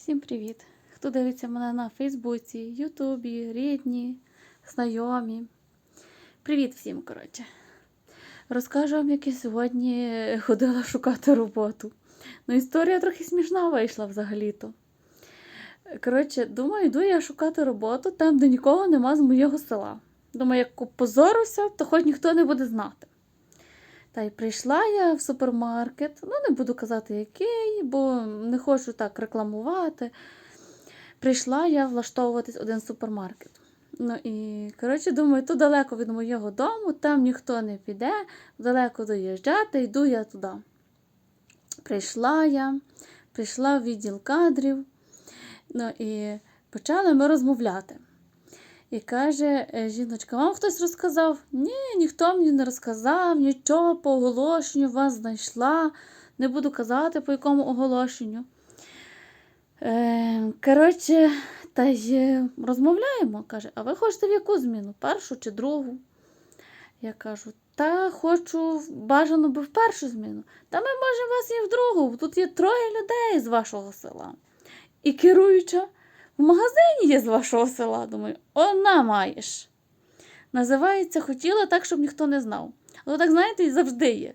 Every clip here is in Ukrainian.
Всім привіт! Хто дивиться мене на Фейсбуці, Ютубі, рідні, знайомі. Привіт всім, коротше. Розкажу вам, як я сьогодні ходила шукати роботу. Ну, історія трохи смішна вийшла взагалі-то. Коротше, думаю, йду я шукати роботу там, де нікого нема з моєго села. Думаю, як позоруся, то хоч ніхто не буде знати. Та й прийшла я в супермаркет, ну не буду казати який, бо не хочу так рекламувати. Прийшла я влаштовуватись один супермаркет. Ну і, коротше, думаю, то далеко від моєго дому, там ніхто не піде, далеко доїжджати, йду я туди. Прийшла я, прийшла в відділ кадрів, ну і почали ми розмовляти. І каже е, жіночка, вам хтось розказав? Ні, ніхто мені не розказав, нічого по оголошенню вас знайшла. Не буду казати, по якому оголошенню. Е, коротше, та й е, розмовляємо. Каже, а ви хочете в яку зміну? Першу чи другу? Я кажу, та хочу бажано би в першу зміну. Та ми можемо вас і в другу. Тут є троє людей з вашого села. І керуюча в магазині є з вашого села. Думаю, вона маєш. Називається Хотіла так, щоб ніхто не знав. Але так, знаєте, завжди є.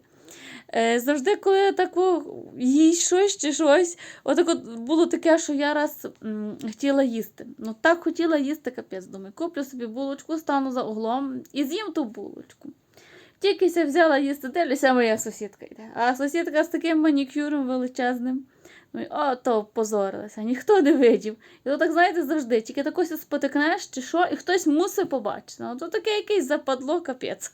Е, завжди, коли я таку їй щось чи щось, отак от було таке, що я раз м, хотіла їсти. Ну так хотіла їсти, капець. Думаю, куплю собі булочку, стану за углом і з'їм ту булочку. Тільки взяла їсти, дивлюся, моя сусідка йде. А сусідка з таким манікюром величезним. Ну, о, то позорилася, ніхто не видів. І то так, знаєте, завжди, тільки такось спотикнеш чи що, і хтось мусить побачити. Ну, то таке якесь западло, капець.